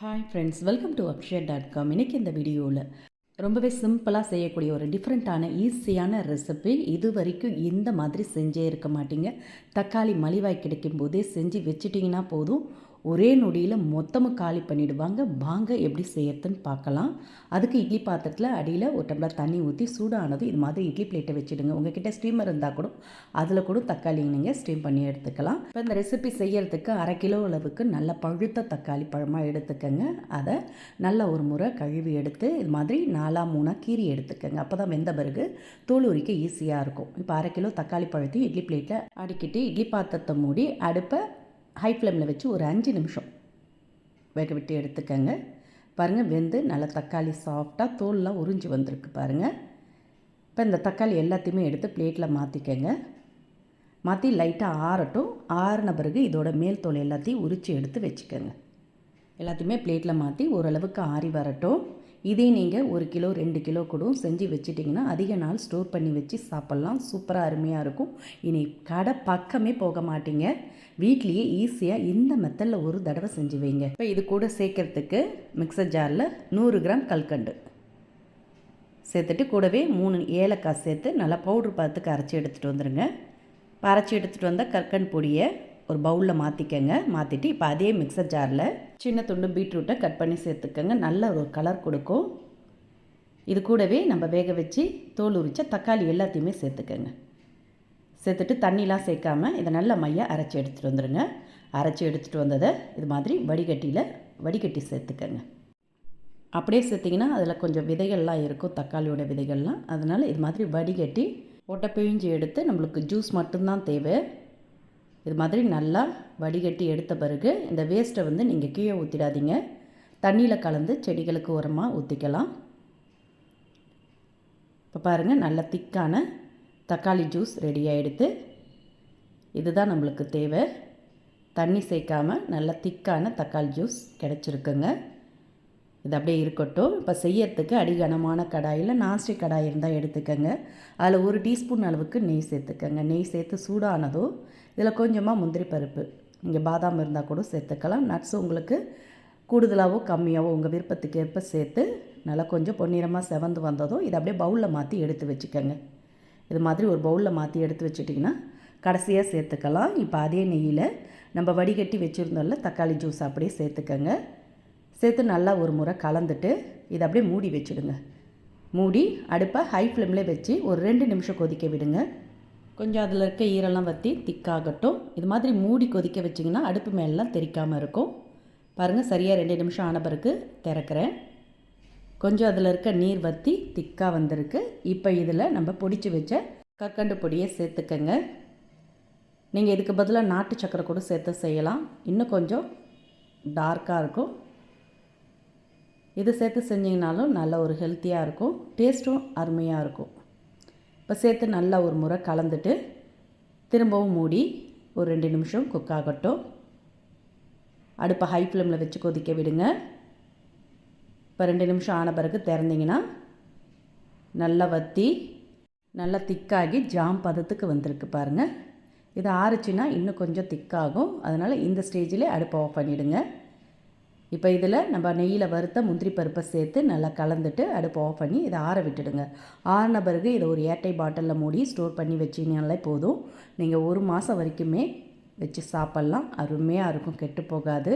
Hi friends welcome to Akshaya dot com இன்றைக்கி இந்த வீடியோவில் ரொம்பவே சிம்பிளாக செய்யக்கூடிய ஒரு டிஃப்ரெண்ட்டான ஈஸியான ரெசிபி இது வரைக்கும் இந்த மாதிரி செஞ்சே இருக்க மாட்டீங்க. தக்காளி மலிவாய் கிடைக்கும் போதே செஞ்சு வச்சுட்டிங்கன்னா போதும். ஒரே நொடியில் மொத்தமாக காலி பண்ணிவிடுவாங்க வாங்க எப்படி செய்யறதுன்னு பார்க்கலாம். அதுக்கு இட்லி பாத்திரத்தில் அடியில் ஒரு டம்ளர் தண்ணி ஊற்றி சூடானது இது மாதிரி இட்லி பிளேட்டை வச்சுடுங்க. உங்ககிட்ட ஸ்டீமர் இருந்தால் கூட அதில் கூட தக்காளி நீங்கள் ஸ்டீம் பண்ணி எடுத்துக்கலாம். இப்போ இந்த ரெசிபி செய்யறதுக்கு அரை கிலோ அளவுக்கு நல்ல பழுத்த தக்காளி பழமாக எடுத்துக்கோங்க. அதை நல்ல ஒரு முறை கழுவி எடுத்து இது மாதிரி நாலாம் மூணாக கீரி எடுத்துக்கோங்க. அப்போ தான் வெந்த பிறகு தோல் உரிக்க ஈஸியாக இருக்கும். இப்போ அரை கிலோ தக்காளி பழத்தையும் இட்லி பிளேட்டில் அடிக்கிட்டு இட்லி பாத்திரத்தை மூடி அடுப்பை ஹை ஃப்ளேமில் வச்சு ஒரு அஞ்சு நிமிஷம் வேக விட்டு எடுத்துக்கங்க. பாருங்கள் வெந்து நல்லா தக்காளி சாஃப்டாக தோல்லாம் உறிஞ்சி வந்திருக்கு பாருங்கள் இப்போ இந்த தக்காளி எல்லாத்தையுமே எடுத்து பிளேட்டில் மாற்றிக்கங்க மாற்றி லைட்டாக ஆறட்டும். ஆறின பிறகு இதோட மேல் தோல் எல்லாத்தையும் உரித்து எடுத்து வச்சுக்கோங்க. எல்லாத்தையுமே பிளேட்டில் மாற்றி ஓரளவுக்கு ஆறி வரட்டும். இதே நீங்கள் ஒரு கிலோ ரெண்டு கிலோ கூட செஞ்சு வச்சுட்டிங்கன்னா அதிக நாள் ஸ்டோர் பண்ணி வச்சு சாப்பிட்லாம். சூப்பராக அருமையாக இருக்கும். இனி கடை பக்கமே போக மாட்டீங்க. வீட்லேயே ஈஸியாக இந்த மெத்தடில் ஒரு தடவை செஞ்சு வைங்க. இப்போ இது கூட சேர்க்கறதுக்கு மிக்சர் ஜாரில் நூறு கிராம் கல்கண்டு. சேர்த்துட்டு கூடவே மூணு ஏலக்காய் சேர்த்து நல்லா பவுட்ரு பார்த்துக்கு அரைச்சி எடுத்துகிட்டு வந்துடுங்க இப்போ அரைச்சி எடுத்துகிட்டு வந்தால் கற்கண்டு பொடியை ஒரு பவுலில் மாற்றிக்கங்க மாற்றிட்டு இப்போ அதே மிக்சர் ஜாரில் சின்ன துண்டு பீட்ரூட்டை கட் பண்ணி சேர்த்துக்கோங்க. நல்ல ஒரு கலர் கொடுக்கும். இது கூடவே நம்ம வேக வச்சு தோல் உரித்த தக்காளி எல்லாத்தையுமே சேர்த்துக்கோங்க. சேர்த்துட்டு தண்ணிலாம் சேர்க்காம இதை நல்ல மையாக அரைச்சி எடுத்துகிட்டு வந்துடுங்க அரைச்சி எடுத்துகிட்டு வந்ததை இது மாதிரி வடிகட்டியில் வடிகட்டி சேர்த்துக்கோங்க. அப்படியே சேர்த்திங்கன்னா அதில் கொஞ்சம் விதைகள்லாம் இருக்கும். தக்காளியோட விதைகள்லாம். அதனால் இது மாதிரி வடிகட்டி ஒட்டை பிழிஞ்சு எடுத்து நம்மளுக்கு ஜூஸ் மட்டும்தான் தேவை. இது மாதிரி நல்லா வடிகட்டி எடுத்த பிறகு இந்த வேஸ்ட்டை வந்து நீங்கள் கீழே ஊற்றிடாதீங்க தண்ணியில் கலந்து செடிகளுக்கு உரமாக ஊற்றிக்கலாம் இப்போ பாருங்கள் நல்ல திக்கான தக்காளி ஜூஸ் ரெடி ஆகிடுது இதுதான் நம்மளுக்கு தேவை. தண்ணி சேர்க்காமல் நல்ல திக்கான தக்காளி ஜூஸ் கிடச்சிருக்குங்க. இது அப்படியே இருக்கட்டும். இப்போ செய்யறதுக்கு அடிகனமான கடாயில் நாஸ்டிக் கடாய் இருந்தால் எடுத்துக்கோங்க. அதில் ஒரு டீஸ்பூன் அளவுக்கு நெய் சேர்த்துக்கோங்க. நெய் சேர்த்து சூடானதும் இதில் கொஞ்சமாக முந்திரி பருப்பு. நீங்கள் பாதாம் இருந்தால் கூட சேர்த்துக்கலாம். நட்ஸ் உங்களுக்கு கூடுதலாகவோ கம்மியாகவோ உங்கள் விருப்பத்துக்கு ஏற்ப சேர்த்து நல்லா கொஞ்சம் பொன்னிறமாக செவந்து வந்ததும் இதை அப்படியே பவுலில் மாற்றி எடுத்து வச்சுக்கோங்க. இது மாதிரி ஒரு பவுலில் மாற்றி எடுத்து வச்சுட்டிங்கன்னா கடைசியாக சேர்த்துக்கலாம். இப்போ அதே நெய்யில் நம்ம வடிகட்டி வச்சுருந்தோம்ல தக்காளி ஜூஸ் அப்படியே சேர்த்துக்கோங்க. சேர்த்து நல்லா ஒரு முறை கலந்துட்டு இதை அப்படியே மூடி வச்சுடுங்க. மூடி அடுப்பை ஹை ஃப்ளேமில் வச்சு ஒரு ரெண்டு நிமிஷம் கொதிக்க விடுங்க. கொஞ்சம் அதில் இருக்க ஈரெல்லாம் வற்றி திக்காகட்டும். இது மாதிரி மூடி கொதிக்க வச்சிங்கன்னா அடுப்பு மேலெலாம் தெரிக்காமல் இருக்கும். பாருங்கள் சரியாக ரெண்டு நிமிஷம் ஆன பிறகு திறக்கிறேன். கொஞ்சம் அதில் இருக்க நீர் வற்றி திக்காக வந்திருக்கு. இப்போ இதில் நம்ம பொடிச்சு வச்ச கற்கண்டு பொடியை சேர்த்துக்கங்க. நீங்கள் இதுக்கு பதிலாக நாட்டு சக்கரை கூட சேர்த்து செய்யலாம். இன்னும் கொஞ்சம் டார்க்காக இருக்கும். இது சேர்த்து செஞ்சிங்கனாலும் நல்ல ஒரு ஹெல்த்தியாக இருக்கும். டேஸ்ட்டும் அருமையாக இருக்கும். இப்போ சேர்த்து நல்லா ஒரு முறை கலந்துட்டு திரும்பவும் மூடி ஒரு ரெண்டு நிமிஷம் குக் ஆகட்டும். அடுப்பை ஹை ஃப்ளேமில் வச்சு கொதிக்க விடுங்க. இப்போ ரெண்டு நிமிஷம் ஆன பிறகு திறந்திங்கன்னா நல்லா வற்றி நல்லா திக்காகி ஜாம் பதத்துக்கு வந்திருக்கு பாருங்கள் இது ஆறுச்சுன்னா இன்னும் கொஞ்சம் திக்காகும் அதனால் இந்த ஸ்டேஜிலே அடுப்பை ஆஃப் பண்ணிவிடுங்க இப்போ இதில் நம்ம நெய்யில் வறுத்த முந்திரி பருப்பை சேர்த்து நல்லா கலந்துட்டு அடுப்பு ஆஃப் பண்ணி இதை ஆற விட்டுடுங்க. ஆறின பிறகு இதை ஒரு ஏட்டை பாட்டிலில் மூடி ஸ்டோர் பண்ணி வச்சிங்கனாலே போதும். நீங்கள் ஒரு மாதம் வரைக்குமே வச்சு சாப்பிட்லாம். அருமையாக இருக்கும். கெட்டு போகாது.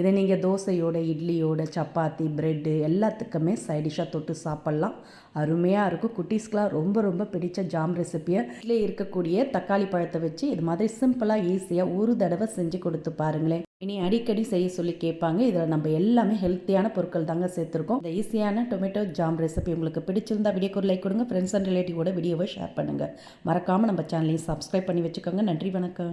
இதை நீங்கள் தோசையோட இட்லியோட சப்பாத்தி ப்ரெட்டு எல்லாத்துக்குமே சைடிஷாக தொட்டு சாப்பிட்லாம். அருமையாக இருக்கும். குட்டீஸ்க்கெலாம் ரொம்ப ரொம்ப பிடிச்ச ஜாம் ரெசிப்பியை இட்லி இருக்கக்கூடிய தக்காளி பழத்தை வச்சு இது மாதிரி சிம்பிளாக ஈஸியாக ஒரு தடவை செஞ்சு கொடுத்து பாருங்களேன். இனி அடிக்கடி செய்ய சொல்லி கேட்பாங்க. இதில் நம்ம எல்லாமே ஹெல்த்தியான பொருட்கள் தாங்க சேர்த்துருக்கோம். இந்த ஈஸியான டொமேட்டோ ஜாம் ரெசிபி உங்களுக்கு பிடிச்சிருந்தா வீடியோக்கு லைக் கொடுங்க. ஃப்ரெண்ட்ஸ் அண்ட் ரிலேட்டிவோட வீடியோவை ஷேர் பண்ணுங்கள் மறக்காமல் நம்ம சேனலையும் சப்ஸ்கிரைப் பண்ணி வச்சுக்கோங்க. நன்றி வணக்கம்.